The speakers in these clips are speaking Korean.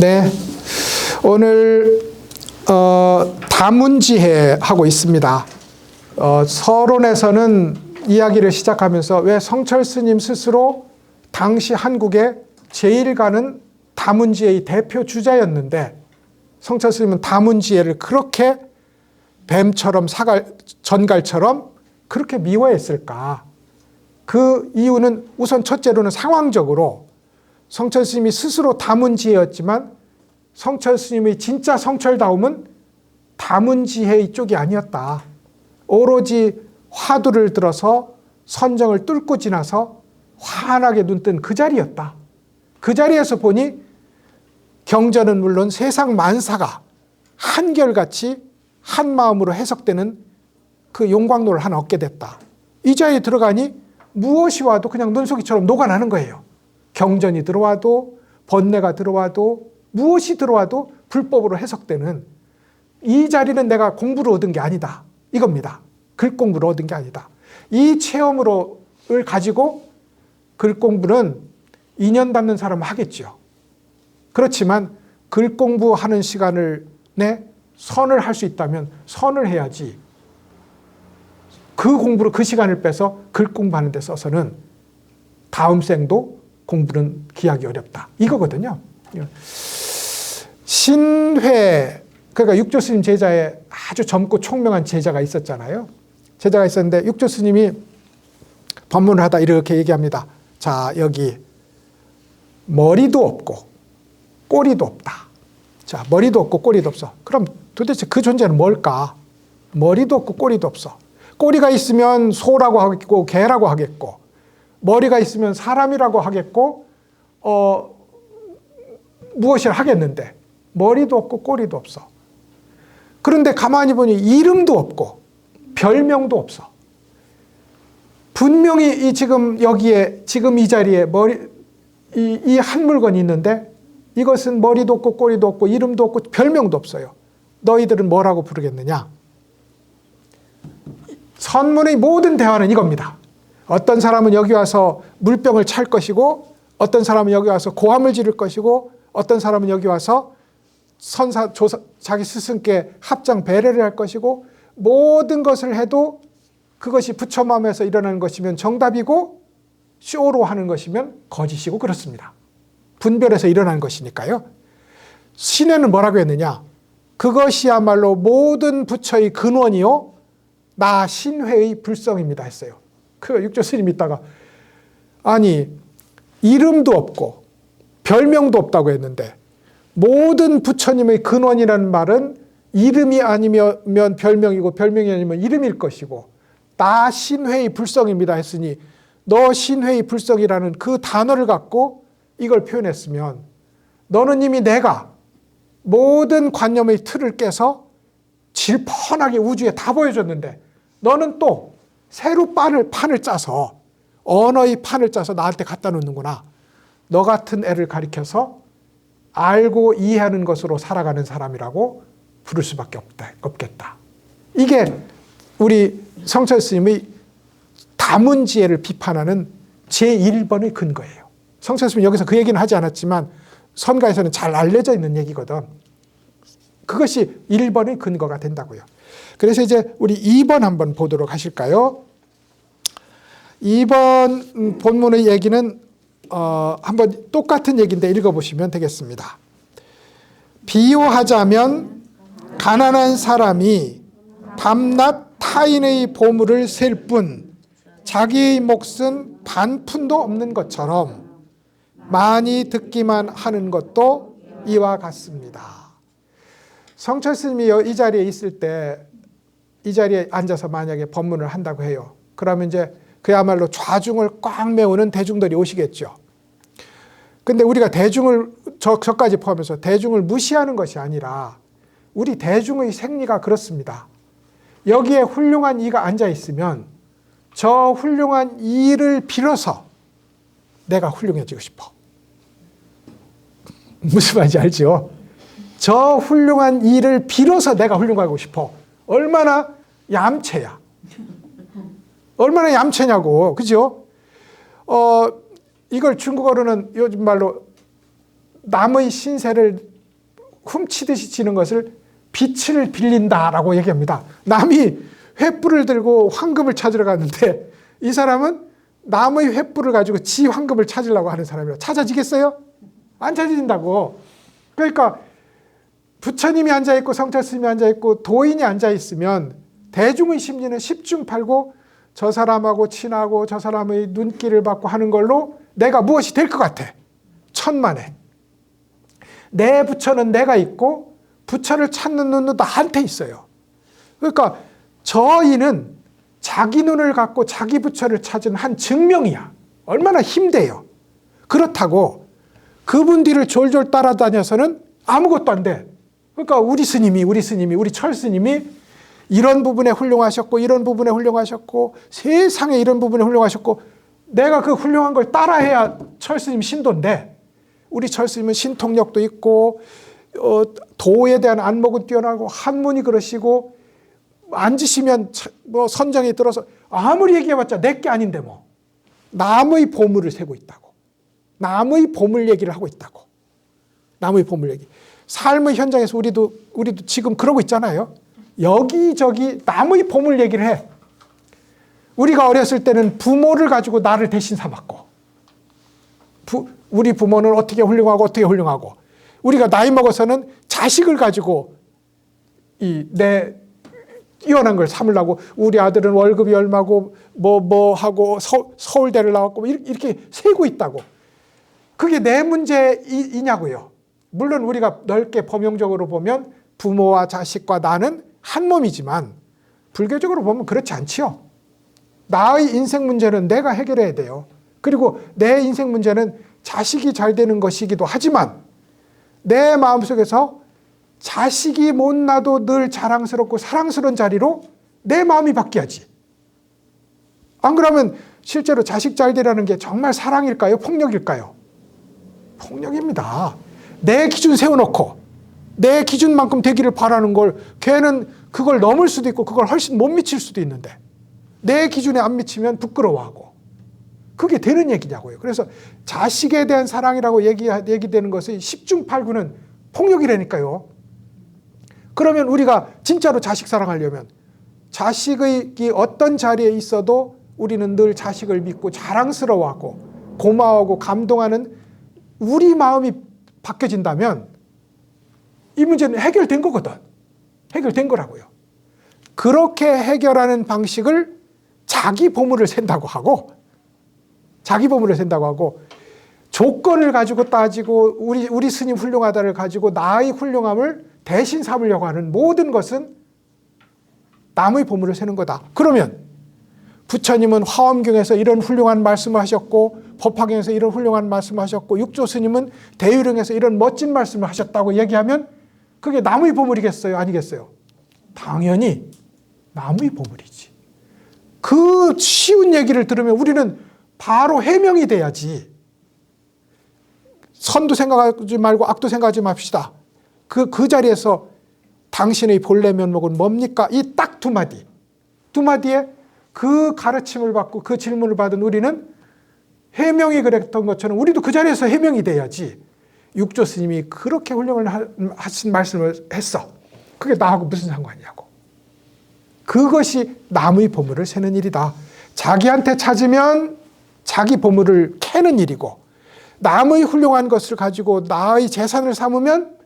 네. 오늘 어, 다문지회 하고 있습니다. 어, 서론에서는 이야기를 시작하면서 왜 성철 스님 스스로 당시 한국의 제일 가는 다문지회의 대표 주자였는데 성철 스님은 다문지회를 그렇게 뱀처럼 사갈 전갈처럼 그렇게 미워했을까? 그 이유는 우선 첫째로는 상황적으로 성철 스님이 스스로 다문지혜였지만 성철 스님의 진짜 성철다움은 다문지혜의 쪽이 아니었다. 오로지 화두를 들어서 선정을 뚫고 지나서 환하게 눈뜬 그 자리였다. 그 자리에서 보니 경전은 물론 세상 만사가 한결같이 한 마음으로 해석되는 그 용광로를 하나 얻게 됐다. 이 자리에 들어가니 무엇이 와도 그냥 눈속이처럼 녹아나는 거예요. 경전이 들어와도 번뇌가 들어와도 무엇이 들어와도 불법으로 해석되는 이 자리는 내가 공부를 얻은 게 아니다. 이겁니다. 글 공부를 얻은 게 아니다. 이 체험으로를 가지고 글 공부는 인연 닿는 사람은 하겠죠. 그렇지만 글 공부하는 시간을 내 선을 할 수 있다면 선을 해야지. 그 공부를 그 시간을 빼서 글 공부하는 데 써서는 다음 생도 공부는 기하기 어렵다. 이거거든요. 신회 그러니까 육조 스님 제자에 아주 젊고 총명한 제자가 있었잖아요. 제자가 있었는데 육조 스님이 법문을 하다 이렇게 얘기합니다. 자, 여기 머리도 없고 꼬리도 없다. 자, 머리도 없고 꼬리도 없어. 그럼 도대체 그 존재는 뭘까? 머리도 없고 꼬리도 없어. 꼬리가 있으면 소라고 하겠고 개라고 하겠고 머리가 있으면 사람이라고 하겠고 어 무엇을 하겠는데 머리도 없고 꼬리도 없어. 그런데 가만히 보니 이름도 없고 별명도 없어. 분명히 이 지금 여기에 지금 이 자리에 머리 이한 물건이 있는데 이것은 머리도 없고 꼬리도 없고 이름도 없고 별명도 없어요. 너희들은 뭐라고 부르겠느냐? 선문의 모든 대화는 이겁니다. 어떤 사람은 여기 와서 물병을 찰 것이고 어떤 사람은 여기 와서 고함을 지를 것이고 어떤 사람은 여기 와서 선사 조사 자기 스승께 합장 배례를 할 것이고 모든 것을 해도 그것이 부처 마음에서 일어나는 것이면 정답이고 쇼로 하는 것이면 거짓이고 그렇습니다. 분별해서 일어난 것이니까요. 신에는 뭐라고 했느냐? 그것이야말로 모든 부처의 근원이요 나 신회의 불성입니다 했어요. 그 육조 스님 있다가 아니 이름도 없고 별명도 없다고 했는데 모든 부처님의 근원이라는 말은 이름이 아니면 별명이고 별명이 아니면 이름일 것이고 나 신회의 불성입니다 했으니 너 신회의 불성이라는 그 단어를 갖고 이걸 표현했으면 너는 이미 내가 모든 관념의 틀을 깨서 질펀하게 우주에 다 보여줬는데 너는 또 새로 판을, 판을 짜서 언어의 판을 짜서 나한테 갖다 놓는구나. 너 같은 애를 가리켜서 알고 이해하는 것으로 살아가는 사람이라고 부를 수밖에 없다, 없겠다. 이게 우리 성철 스님의 다문 지혜를 비판하는 제1번의 근거예요. 성철 스님 여기서 그 얘기는 하지 않았지만 선가에서는 잘 알려져 있는 얘기거든. 그것이 1번의 근거가 된다고요. 그래서 이제 우리 2번 한번 보도록 하실까요? 2번 본문의 얘기는 어, 한번 똑같은 얘기인데 읽어보시면 되겠습니다. 비유하자면 가난한 사람이 밤낮 타인의 보물을 셀 뿐 자기의 몫은 반푼도 없는 것처럼 많이 듣기만 하는 것도 이와 같습니다. 성철 스님이 이 자리에 있을 때 이 자리에 앉아서 만약에 법문을 한다고 해요. 그러면 이제 그야말로 좌중을 꽉 메우는 대중들이 오시겠죠. 근데 우리가 대중을 저, 저까지 포함해서 대중을 무시하는 것이 아니라 우리 대중의 생리가 그렇습니다. 여기에 훌륭한 이가 앉아 있으면 저 훌륭한 이를 빌어서 내가 훌륭해지고 싶어. 무슨 말인지 알죠? 저 훌륭한 이를 빌어서 내가 훌륭하고 싶어. 얼마나 얌체야. 얼마나 얌체냐고. 그죠? 어, 이걸 중국어로는 요즘 말로 남의 신세를 훔치듯이 지는 것을 빛을 빌린다라고 얘기합니다. 남이 횃불을 들고 황금을 찾으러 갔는데 이 사람은 남의 횃불을 가지고 지 황금을 찾으려고 하는 사람이라 찾아지겠어요? 안 찾아진다고. 그러니까 부처님이 앉아 있고 성자 스님이 앉아 있고 도인이 앉아 있으면 대중의 심리는 십중팔구 저 사람하고 친하고 저 사람의 눈길을 받고 하는 걸로 내가 무엇이 될 것 같아. 천만에. 내 부처는 내가 있고 부처를 찾는 눈도 나한테 있어요. 그러니까 저희는 자기 눈을 갖고 자기 부처를 찾은 한 증명이야. 얼마나 힘돼요. 그렇다고 그분 뒤를 졸졸 따라다녀서는 아무것도 안 돼. 그러니까 우리 스님이 우리 스님이 우리 철 스님이 이런 부분에 훌륭하셨고 이런 부분에 훌륭하셨고 세상에 이런 부분에 훌륭하셨고 내가 그 훌륭한 걸 따라해야 철 스님 신도인데 우리 철 스님은 신통력도 있고 어, 도에 대한 안목은 뛰어나고 한문이 그러시고 앉으시면 차- 뭐 선정에 들어서 아무리 얘기해봤자 내게 아닌데 뭐. 남의 보물을 세고 있다고. 남의 보물 얘기를 하고 있다고. 남의 보물 얘기 삶의 현장에서 우리도 우리도 지금 그러고 있잖아요. 여기저기 남의 보물 얘기를 해. 우리가 어렸을 때는 부모를 가지고 나를 대신 삼았고 부- 우리 부모는 어떻게 훌륭하고 어떻게 훌륭하고 우리가 나이 먹어서는 자식을 가지고 이 내 뛰어난 걸 삼으려고 우리 아들은 월급이 얼마고 뭐뭐 하고 서, 서울대를 나왔고 뭐 이렇게, 이렇게 세고 있다고. 그게 내 문제이냐고요. 물론 우리가 넓게 범용적으로 보면 부모와 자식과 나는 한 몸이지만 불교적으로 보면 그렇지 않지요. 나의 인생 문제는 내가 해결해야 돼요. 그리고 내 인생 문제는 자식이 잘 되는 것이기도 하지만 내 마음속에서 자식이 못나도 늘 자랑스럽고 사랑스러운 자리로 내 마음이 바뀌어야지. 안 그러면 실제로 자식 잘 되라는 게 정말 사랑일까요? 폭력일까요? 폭력입니다. 내 기준 세워놓고 내 기준만큼 되기를 바라는 걸 걔는 그걸 넘을 수도 있고 그걸 훨씬 못 미칠 수도 있는데 내 기준에 안 미치면 부끄러워하고 그게 되는 얘기냐고요. 그래서 자식에 대한 사랑이라고 얘기, 얘기되는 것이 10중 8구는 폭력이라니까요. 그러면 우리가 진짜로 자식 사랑하려면 자식의 이 어떤 자리에 있어도 우리는 늘 자식을 믿고 자랑스러워하고 고마워하고 감동하는 우리 마음이 바뀌어진다면 이 문제는 해결된 거거든. 해결된 거라고요. 그렇게 해결하는 방식을 자기 보물을 센다고 하고 자기 보물을 센다고 하고 조건을 가지고 따지고 우리 우리 스님 훌륭하다를 가지고 나의 훌륭함을 대신 삼으려고 하는 모든 것은 남의 보물을 세는 거다. 그러면 부처님은 화엄경에서 이런 훌륭한 말씀을 하셨고 법화경에서 이런 훌륭한 말씀을 하셨고 육조 스님은 대유령에서 이런 멋진 말씀을 하셨다고 얘기하면 그게 남의 보물이겠어요? 아니겠어요? 당연히 남의 보물이지. 그 쉬운 얘기를 들으면 우리는 바로 해명이 돼야지. 선도 생각하지 말고 악도 생각하지 맙시다. 그, 그 자리에서 당신의 본래 면목은 뭡니까? 이 딱 두 마디. 두 마디에 그 가르침을 받고 그 질문을 받은 우리는 해명이 그랬던 것처럼 우리도 그 자리에서 해명이 돼야지. 육조 스님이 그렇게 훌륭을 하- 하신 말씀을 했어. 그게 나하고 무슨 상관이냐고. 그것이 남의 보물을 세는 일이다. 자기한테 찾으면 자기 보물을 캐는 일이고 남의 훌륭한 것을 가지고 나의 재산을 삼으면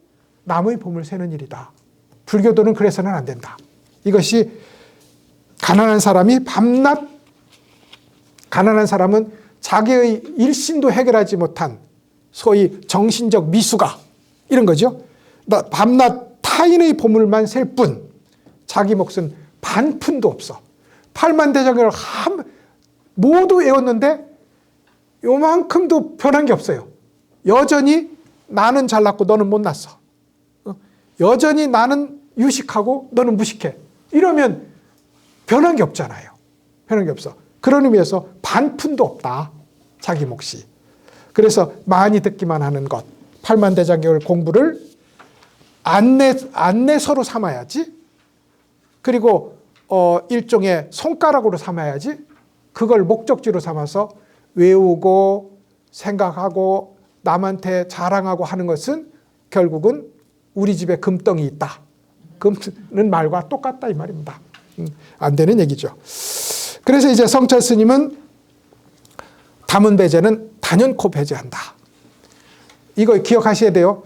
남의 보물 세는 일이다. 불교도는 그래서는 안 된다. 이것이 가난한 사람이 밤낮 가난한 사람은 자기의 일신도 해결하지 못한 소위 정신적 미수가 이런 거죠. 나 밤낮 타인의 보물만 셀 뿐 자기 몫은 반 푼도 없어. 팔만대장을 한 모두 외웠는데 요만큼도 변한 게 없어요. 여전히 나는 잘났고 너는 못났어. 어? 여전히 나는 유식하고 너는 무식해. 이러면 변한 게 없잖아요. 변한 게 없어. 그런 의미에서 반푼도 없다. 자기 몫이. 그래서 많이 듣기만 하는 것. 팔만 대장경을 공부를 안내, 안내서로 삼아야지. 그리고 어, 일종의 손가락으로 삼아야지. 그걸 목적지로 삼아서 외우고 생각하고 남한테 자랑하고 하는 것은 결국은 우리 집에 금덩이 있다. 금는 말과 똑같다 이 말입니다. 음, 안 되는 얘기죠. 그래서 이제 성철 스님은 담은 배제는 단연코 배제한다. 이거 기억하셔야 돼요.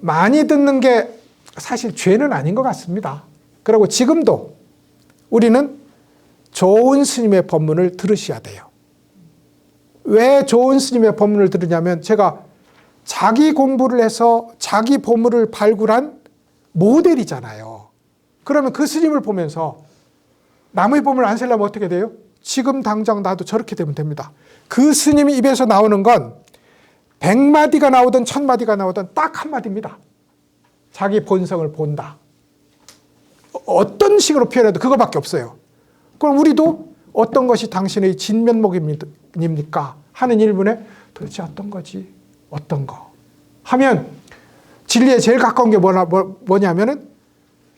많이 듣는 게 사실 죄는 아닌 것 같습니다. 그리고 지금도 우리는 좋은 스님의 법문을 들으셔야 돼요. 왜 좋은 스님의 법문을 들으냐면 제가 자기 공부를 해서 자기 보물을 발굴한 모델이잖아요. 그러면 그 스님을 보면서 남의 보물 안 쓰려면 어떻게 돼요? 지금 당장 나도 저렇게 되면 됩니다. 그 스님 입에서 나오는 건 100마디가 나오든 1000마디가 나오든 딱 한마디입니다. 자기 본성을 본다. 어떤 식으로 표현해도 그거밖에 없어요. 그럼 우리도 어떤 것이 당신의 진면목입니까? 하는 일문에 도대체 어떤 거지? 어떤 거? 하면 진리에 제일 가까운 게 뭐냐, 뭐냐면은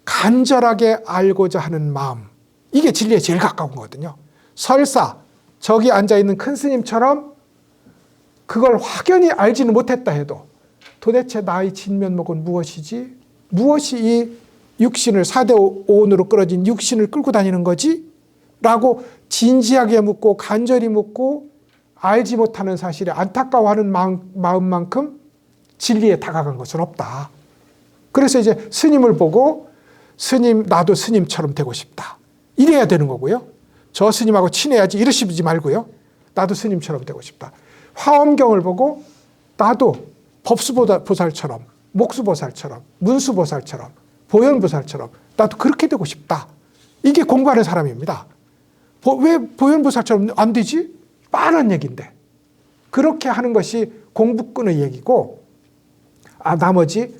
간절하게 알고자 하는 마음. 이게 진리에 제일 가까운 거거든요. 설사 저기 앉아 있는 큰 스님처럼 그걸 확연히 알지는 못했다 해도 도대체 나의 진면목은 무엇이지? 무엇이 이 육신을 사대 오온으로 끌어진 육신을 끌고 다니는 거지? 라고 진지하게 묻고 간절히 묻고 알지 못하는 사실에 안타까워하는 마음, 마음만큼 진리에 다가간 것은 없다. 그래서 이제 스님을 보고 스님 나도 스님처럼 되고 싶다. 이래야 되는 거고요. 저 스님하고 친해야지 이러시지 말고요. 나도 스님처럼 되고 싶다. 화엄경을 보고 나도 법수보살처럼 목수보살처럼 문수보살처럼 보현보살처럼 나도 그렇게 되고 싶다. 이게 공부하는 사람입니다. 왜 보현보살처럼 안 되지? 빤한 얘기인데. 그렇게 하는 것이 공부꾼의 얘기고 아 나머지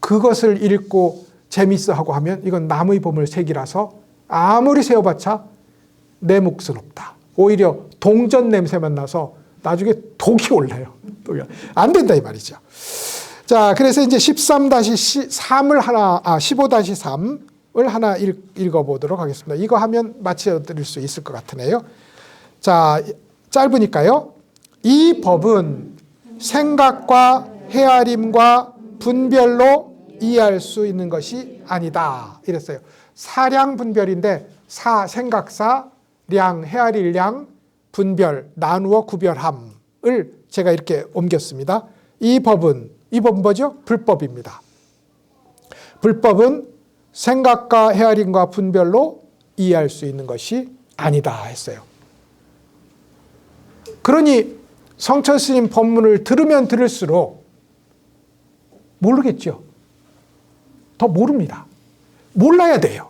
그것을 읽고 재밌어 하고 하면 이건 남의 보물 색이라서 아무리 세워봤자 내 몫은 없다. 오히려 동전 냄새만 나서 나중에 독이 올라요. 안 된다 이 말이죠. 자, 그래서 이제 13-3을 하나, 아, 15-3을 하나 읽, 어보도록 하겠습니다. 이거 하면 마쳐드릴 수 있을 것 같으네요. 자, 짧으니까요. 이 법은 생각과 헤아림과 분별로 이해할 수 있는 것이 아니다. 이랬어요. 사량 분별인데 사 생각사, 량 헤아릴 량, 분별 나누어 구별함을 제가 이렇게 옮겼습니다. 이 법은 이 법은 뭐죠? 불법입니다. 불법은 생각과 헤아림과 분별로 이해할 수 있는 것이 아니다 했어요. 그러니 성철 스님 법문을 들으면 들을수록 모르겠죠. 더 모릅니다. 몰라야 돼요.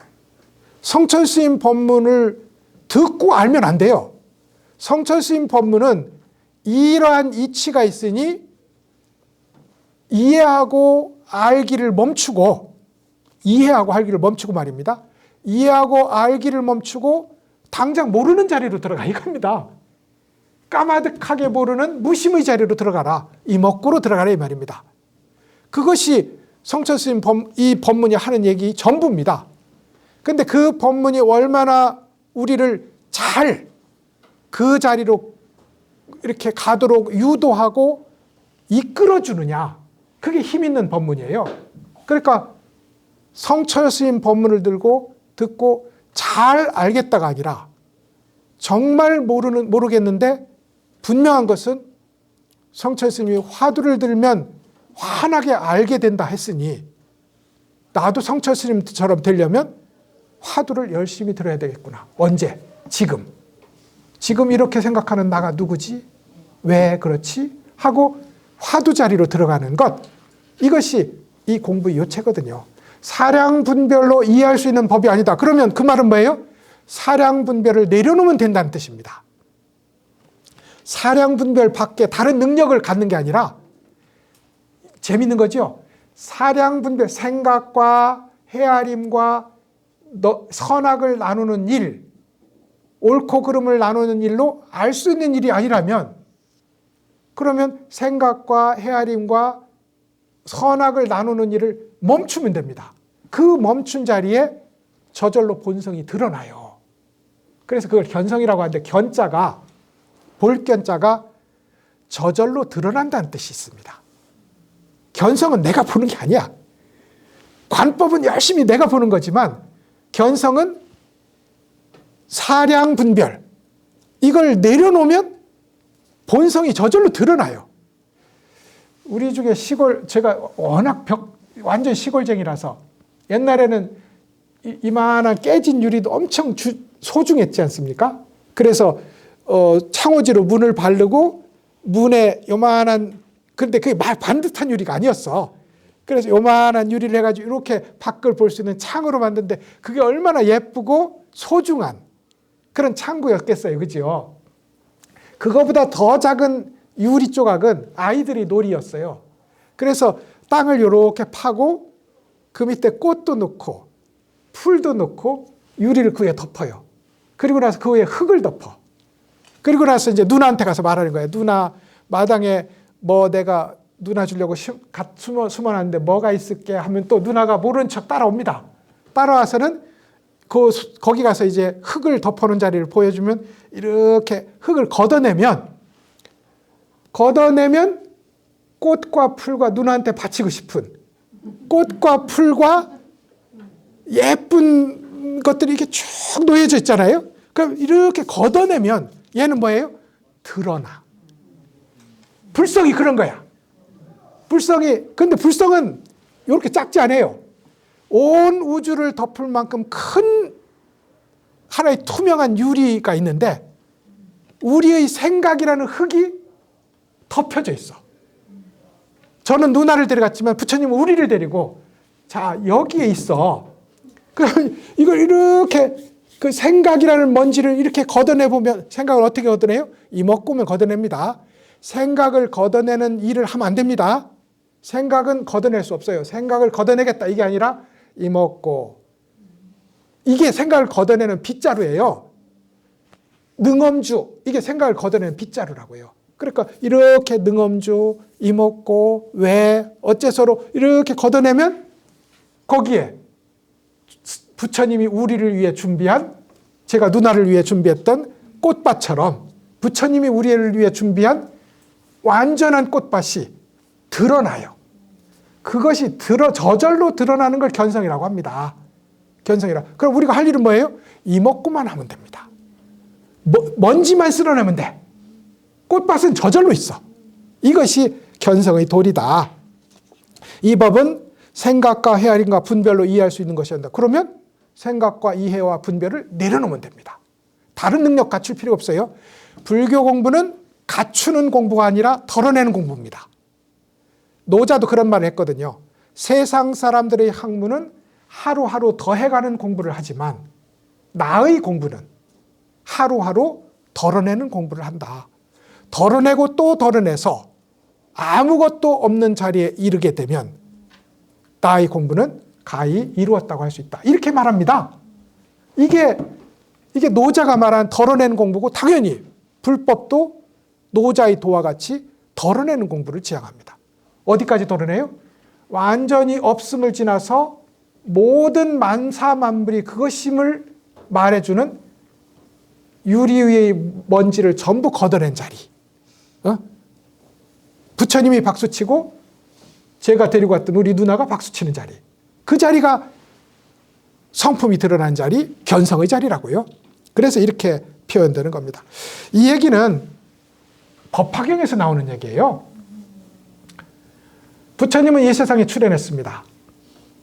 성철 스님 법문을 듣고 알면 안 돼요. 성철 스님 법문은 이러한 이치가 있으니 이해하고 알기를 멈추고 이해하고 알기를 멈추고 말입니다. 이해하고 알기를 멈추고 당장 모르는 자리로 들어가 이겁니다. 까마득하게 모르는 무심의 자리로 들어가라. 이먹구로 들어가라 이 말입니다. 그것이 성철 스님 이 법문이 하는 얘기 전부입니다. 근데 그 법문이 얼마나 우리를 잘 그 자리로 이렇게 가도록 유도하고 이끌어 주느냐. 그게 힘 있는 법문이에요. 그러니까 성철 스님 법문을 들고 듣고 잘 알겠다가 아니라 정말 모르는 모르겠는데 분명한 것은 성철 스님이 화두를 들면 환하게 알게 된다 했으니 나도 성철 스님처럼 되려면 화두를 열심히 들어야 되겠구나. 언제? 지금. 지금 이렇게 생각하는 나가 누구지? 왜 그렇지? 하고 화두 자리로 들어가는 것. 이것이 이 공부의 요체거든요. 사량 분별로 이해할 수 있는 법이 아니다. 그러면 그 말은 뭐예요? 사량 분별을 내려놓으면 된다는 뜻입니다. 사량 분별 밖에 다른 능력을 갖는 게 아니라 재밌는 거죠. 사량 분별 생각과 헤아림과 선악을 나누는 일, 옳고 그름을 나누는 일로 알 수 있는 일이 아니라면 그러면 생각과 헤아림과 선악을 나누는 일을 멈추면 됩니다. 그 멈춘 자리에 저절로 본성이 드러나요. 그래서 그걸 견성이라고 하는데 견자가 볼견자가 저절로 드러난다는 뜻이 있습니다. 견성은 내가 보는 게 아니야. 관법은 열심히 내가 보는 거지만 견성은 사량 분별 이걸 내려놓으면 본성이 저절로 드러나요. 우리 중에 시골 제가 워낙 벽 완전 시골쟁이라서 옛날에는 이- 이만한 깨진 유리도 엄청 주- 소중했지 않습니까? 그래서 어, 창호지로 문을 바르고 문에 요만한 근데 그게 말 반듯한 유리가 아니었어. 그래서 요만한 유리를 해가지고 이렇게 밖을 볼 수 있는 창으로 만든데 그게 얼마나 예쁘고 소중한 그런 창구였겠어요, 그죠? 그거보다 더 작은 유리 조각은 아이들이 놀이였어요. 그래서 땅을 이렇게 파고 그 밑에 꽃도 넣고 풀도 넣고 유리를 그 위에 덮어요. 그리고 나서 그 위에 흙을 덮어. 그리고 나서 이제 누나한테 가서 말하는 거예요. 누나 마당에 뭐 내가 누나 주려고 숨어 숨어놨는데 뭐가 있을게 하면 또 누나가 모른 척 따라옵니다. 따라와서는 그 수- 거기 가서 이제 흙을 덮어놓은 자리를 보여주면 이렇게 흙을 걷어내면 걷어내면 꽃과 풀과 누나한테 바치고 싶은 꽃과 풀과 예쁜 것들이 이렇게 쭉 놓여져 있잖아요. 그럼 이렇게 걷어내면 얘는 뭐예요? 드러나. 불성이 그런 거야. 불성이 근데 불성은 이렇게 작지 않아요. 온 우주를 덮을 만큼 큰 하나의 투명한 유리가 있는데 우리의 생각이라는 흙이 덮여져 있어. 저는 누나를 데려갔지만 부처님은 우리를 데리고 자 여기에 있어. 그럼 이걸 이렇게 그 생각이라는 먼지를 이렇게 걷어내 보면 생각을 어떻게 걷어내요? 이먹고면 걷어냅니다. 생각을 걷어내는 일을 하면 안 됩니다. 생각은 걷어낼 수 없어요. 생각을 걷어내겠다 이게 아니라 이먹고 이게 생각을 걷어내는 빗자루예요. 능엄주 이게 생각을 걷어내는 빗자루라고요. 그러니까 이렇게 능엄주, 이먹고, 왜, 어째서로 이렇게 걷어내면 거기에 부처님이 우리를 위해 준비한 제가 누나를 위해 준비했던 꽃밭처럼 부처님이 우리를 위해 준비한 완전한 꽃밭이 드러나요. 그것이 드러 저절로 드러나는 걸 견성이라고 합니다. 견성이라. 그럼 우리가 할 일은 뭐예요? 이먹고만 하면 됩니다. 뭐, 먼지만 쓸어내면 돼. 꽃밭은 저절로 있어. 이것이 견성의 도리다. 이 법은 생각과 헤아림과 분별로 이해할 수 있는 것이었다. 그러면 생각과 이해와 분별을 내려놓으면 됩니다. 다른 능력 갖출 필요 없어요. 불교 공부는 갖추는 공부가 아니라 덜어내는 공부입니다. 노자도 그런 말을 했거든요. 세상 사람들의 학문은 하루하루 더해가는 공부를 하지만 나의 공부는 하루하루 덜어내는 공부를 한다. 덜어내고 또 덜어내서 아무것도 없는 자리에 이르게 되면 나의 공부는 가히 이루었다고 할 수 있다. 이렇게 말합니다. 이게 이게 노자가 말한 덜어내는 공부고 당연히 불법도 노자의 도와 같이 덜어내는 공부를 지향합니다. 어디까지 덜어내요? 완전히 없음을 지나서 모든 만사만물이 그것임을 말해주는 유리 위의 먼지를 전부 걷어낸 자리. 어? 부처님이 박수치고 제가 데리고 왔던 우리 누나가 박수치는 자리. 그 자리가 성품이 드러난 자리, 견성의 자리라고요. 그래서 이렇게 표현되는 겁니다. 이 얘기는 법화경에서 나오는 얘기예요. 부처님은 이 세상에 출현했습니다.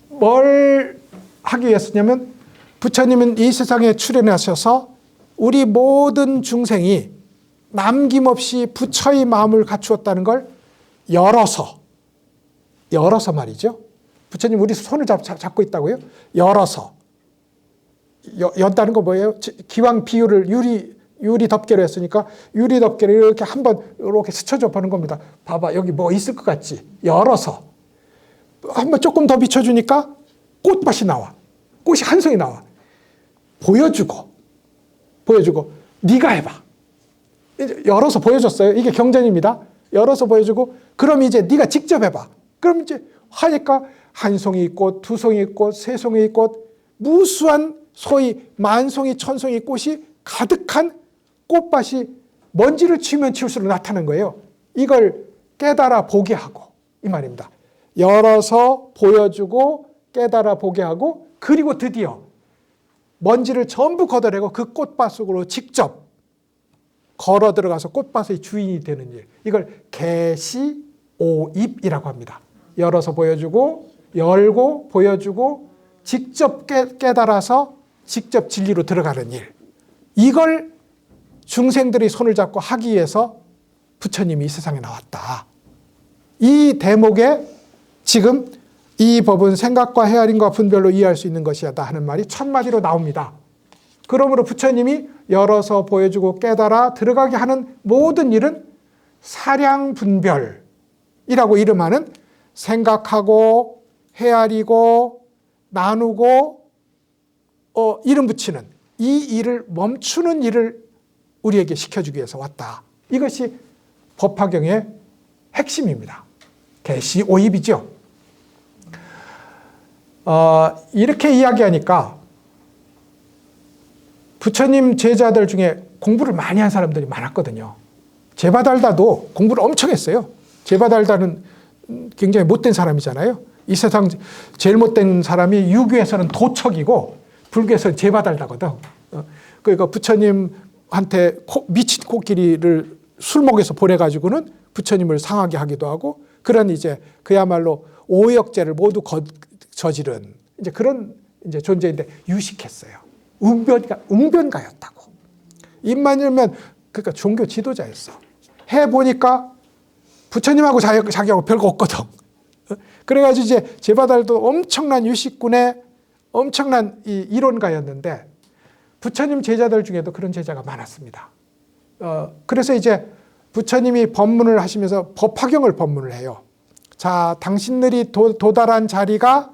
뭘 하기 위해서냐면 부처님은 이 세상에 출현하셔서 우리 모든 중생이 남김없이 부처의 마음을 갖추었다는 걸 열어서 열어서 말이죠. 부처님 우리 손을 잡, 잡고 있다고요? 열어서 여, 연다는 거 뭐예요? 기왕 비유를 유리 유리 덮개로 했으니까 유리 덮개를 이렇게 한번 이렇게 스쳐줘 보는 겁니다. 봐봐 여기 뭐 있을 것 같지? 열어서 한번 조금 더 비춰주니까 꽃밭이 나와. 꽃이 한 송이 나와. 보여주고 보여주고 네가 해봐. 이제 열어서 보여줬어요. 이게 경전입니다. 열어서 보여주고 그럼 이제 네가 직접 해봐. 그럼 이제 하니까 한 송이 꽃, 두 송이 꽃, 세 송이 꽃, 무수한 소위 만 송이, 천 송이 꽃이 가득한 꽃밭이 먼지를 치우면 치울수록 나타나는 거예요. 이걸 깨달아 보게 하고 이 말입니다. 열어서 보여주고 깨달아 보게 하고 그리고 드디어 먼지를 전부 걷어내고 그 꽃밭 속으로 직접 걸어 들어가서 꽃밭의 주인이 되는 일. 이걸 개시 오입이라고 합니다. 열어서 보여주고 열고 보여주고 직접 깨, 깨달아서 직접 진리로 들어가는 일. 이걸 중생들이 손을 잡고 하기 위해서 부처님이 이 세상에 나왔다. 이 대목에 지금 이 법은 생각과 헤아림과 분별로 이해할 수 있는 것이다 하는 말이 첫 마디로 나옵니다. 그러므로 부처님이 열어서 보여주고 깨달아 들어가게 하는 모든 일은 사량 분별이라고 이름하는 생각하고 헤아리고 나누고 어, 이름 붙이는 이 일을 멈추는 일을 우리에게 시켜주기 위해서 왔다. 이것이 법화경의 핵심입니다. 개시 오입이죠. 어, 이렇게 이야기하니까 부처님 제자들 중에 공부를 많이 한 사람들이 많았거든요. 제바달다도 공부를 엄청 했어요. 제바달다는 굉장히 못된 사람이잖아요. 이 세상 제일 못된 사람이 유교에서는 도척이고 불교에서는 제바달다거든. 어, 그러니까 부처님 한테 코, 미친 코끼리를 술먹에서 보내가지고는 부처님을 상하게 하기도 하고 그런 이제 그야말로 오역죄를 모두 거, 저지른 이제 그런 이제 존재인데 유식했어요. 웅변가 웅변가였다고. 입만 열면 그러니까 종교 지도자였어. 해 보니까 부처님하고 자기, 자기하고 별거 없거든. 그래가지고 이제 제바달도 엄청난 유식군의 엄청난 이 이론가였는데 부처님 제자들 중에도 그런 제자가 많았습니다. 어, 그래서 이제 부처님이 법문을 하시면서 법화경을 법문을 해요. 자, 당신들이 도, 도달한 자리가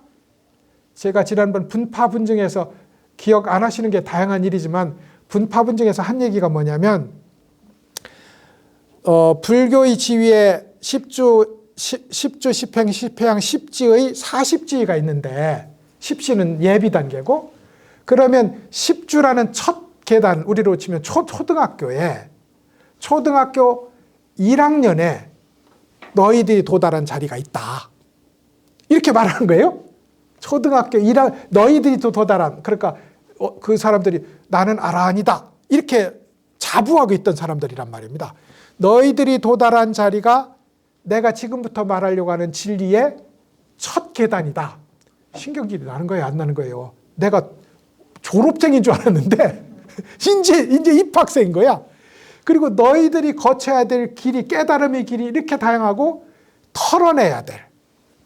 제가 지난번 분파분증에서 기억 안 하시는 게 다양한 일이지만 분파분증에서 한 얘기가 뭐냐면 어, 불교의 지위에 10주, 10, 주 10행, 10회양, 10지의 40지가 있는데 10지는 예비 단계고 그러면 10주라는 첫 계단 우리로 치면 초, 초등학교에 초등학교 1학년에 너희들이 도달한 자리가 있다. 이렇게 말하는 거예요. 초등학교 1학 너희들이 도달한 그러니까 어, 그 사람들이 나는 아라한이다. 이렇게 자부하고 있던 사람들이란 말입니다. 너희들이 도달한 자리가 내가 지금부터 말하려고 하는 진리의 첫 계단이다. 신경질이 나는 거예요, 안 나는 거예요. 내가 졸업생인 줄 알았는데 이제 이제 입학생인 거야. 그리고 너희들이 거쳐야 될 길이 깨달음의 길이 이렇게 다양하고 털어내야 될,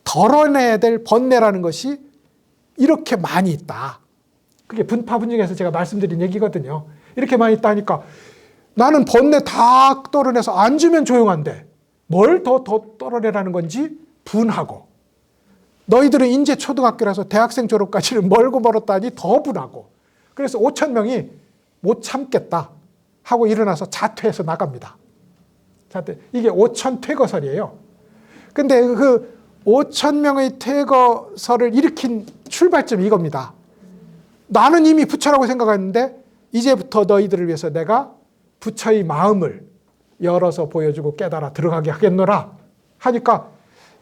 덜어내야 될 번뇌라는 것이 이렇게 많이 있다. 그게 분파분중에서 제가 말씀드린 얘기거든요. 이렇게 많이 있다니까 나는 번뇌 다 떨어내서 안 주면 조용한데 뭘 더 더 떨어내라는 건지 분하고 너희들은 인제 초등학교라서 대학생 졸업까지는 멀고 멀었다니 더 분하고 그래서 5천 명이 못 참겠다 하고 일어나서 자퇴해서 나갑니다. 자퇴 이게 5천 퇴거설이에요. 근데 그 5천 명의 퇴거설을 일으킨 출발점이 이겁니다. 나는 이미 부처라고 생각했는데 이제부터 너희들을 위해서 내가 부처의 마음을 열어서 보여주고 깨달아 들어가게 하겠노라 하니까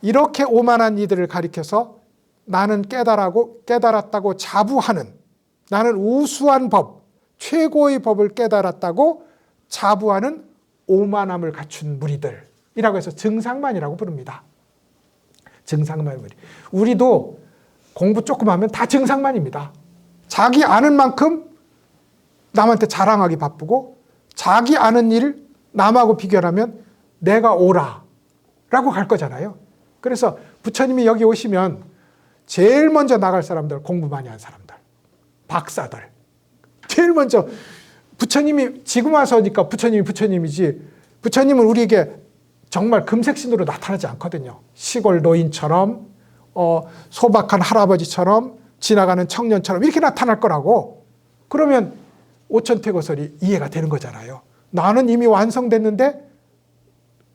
이렇게 오만한 이들을 가리켜서 나는 깨달하고 깨달았다고 자부하는 나는 우수한 법, 최고의 법을 깨달았다고 자부하는 오만함을 갖춘 무리들이라고 해서 증상만이라고 부릅니다. 증상만 무리. 우리도 공부 조금 하면 다 증상만입니다. 자기 아는 만큼 남한테 자랑하기 바쁘고 자기 아는 일 남하고 비교하면 내가 오라 라고 갈 거잖아요. 그래서 부처님이 여기 오시면 제일 먼저 나갈 사람들 공부 많이 한 사람들 박사들 제일 먼저 부처님이 지금 와서니까 부처님이 부처님이지 부처님은 우리에게 정말 금색신으로 나타나지 않거든요. 시골 노인처럼 어, 소박한 할아버지처럼 지나가는 청년처럼 이렇게 나타날 거라고 그러면 오천태거설이 이해가 되는 거잖아요. 나는 이미 완성됐는데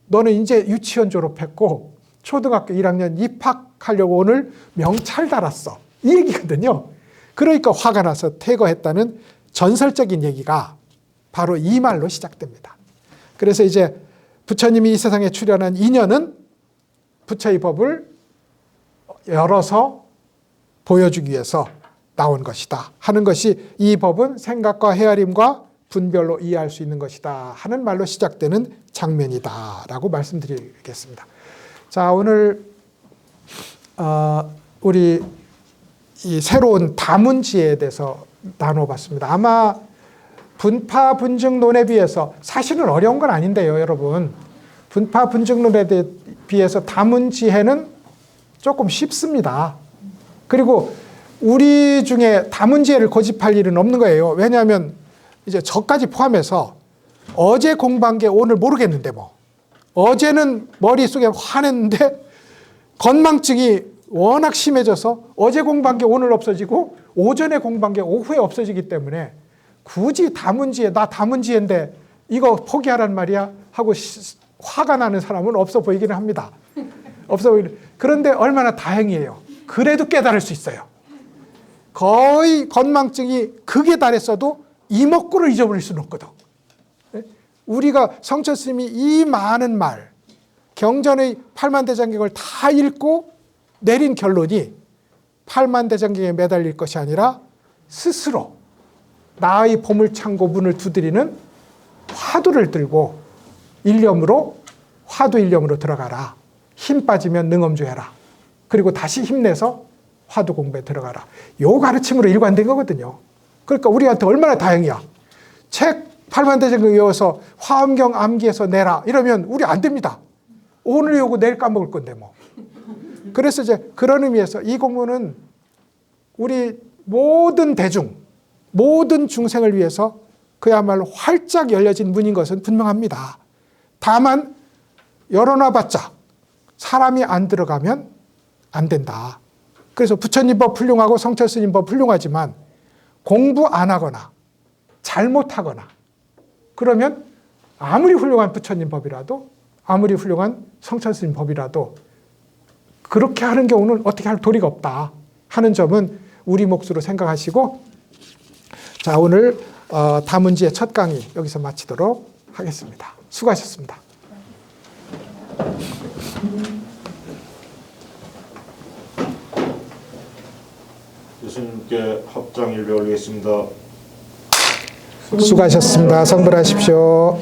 너는 이제 유치원 졸업했고 초등학교 1학년 입학하려고 오늘 명찰 달았어. 이 얘기거든요. 그러니까 화가 나서 퇴거했다는 전설적인 얘기가 바로 이 말로 시작됩니다. 그래서 이제 부처님이 이 세상에 출현한 인연은 부처의 법을 열어서 보여주기 위해서 나온 것이다 하는 것이 이 법은 생각과 헤아림과 분별로 이해할 수 있는 것이다 하는 말로 시작되는 장면이다 라고 말씀드리겠습니다. 자 오늘 어, 우리 이 새로운 다문지에 대해서 나눠봤습니다. 아마 분파 분증론에 비해서 사실은 어려운 건 아닌데요, 여러분. 분파 분증론에 대- 비해서 다문지혜는 조금 쉽습니다. 그리고 우리 중에 다문지혜를 고집할 일은 없는 거예요. 왜냐하면 이제 저까지 포함해서 어제 공부한 게 오늘 모르겠는데 뭐. 어제는 머릿속에 화냈는데 건망증이 워낙 심해져서 어제 공부한 게 오늘 없어지고 오전에 공부한 게 오후에 없어지기 때문에 굳이 다문지에 나 다문지인데 이거 포기하란 말이야 하고 시- 화가 나는 사람은 없어 보이기는 합니다. 없어 보이는. 그런데 얼마나 다행이에요. 그래도 깨달을 수 있어요. 거의 건망증이 극에 달했어도 이목구를 잊어버릴 수는 없거든. 예? 우리가 성철 스님이 이 많은 말, 경전의 팔만대장경을 다 읽고 내린 결론이 팔만 대장경에 매달릴 것이 아니라 스스로 나의 보물창고 문을 두드리는 화두를 들고 일념으로 화두 일념으로 들어가라. 힘 빠지면 능엄주해라. 그리고 다시 힘내서 화두 공부에 들어가라. 요 가르침으로 일관된 거거든요. 그러니까 우리한테 얼마나 다행이야. 책 팔만대장경 외워서 화엄경 암기해서 내라. 이러면 우리 안 됩니다. 오늘 외우고 내일 까먹을 건데 뭐. 그래서 이제 그런 의미에서 이 공부는 우리 모든 대중, 모든 중생을 위해서 그야말로 활짝 열려진 문인 것은 분명합니다. 다만 열어놔봤자 사람이 안 들어가면 안 된다. 그래서 부처님 법 훌륭하고 성철 스님 법 훌륭하지만 공부 안 하거나 잘못하거나 그러면 아무리 훌륭한 부처님 법이라도 아무리 훌륭한 성철 스님 법이라도 그렇게 하는 경우는 어떻게 할 도리가 없다 하는 점은 우리 몫으로 생각하시고 자 오늘 어, 다문지의 첫 강의 여기서 마치도록 하겠습니다. 수고하셨습니다. 교수님께 합장 일배 올리겠습니다. 수고하셨습니다. 성불하십시오.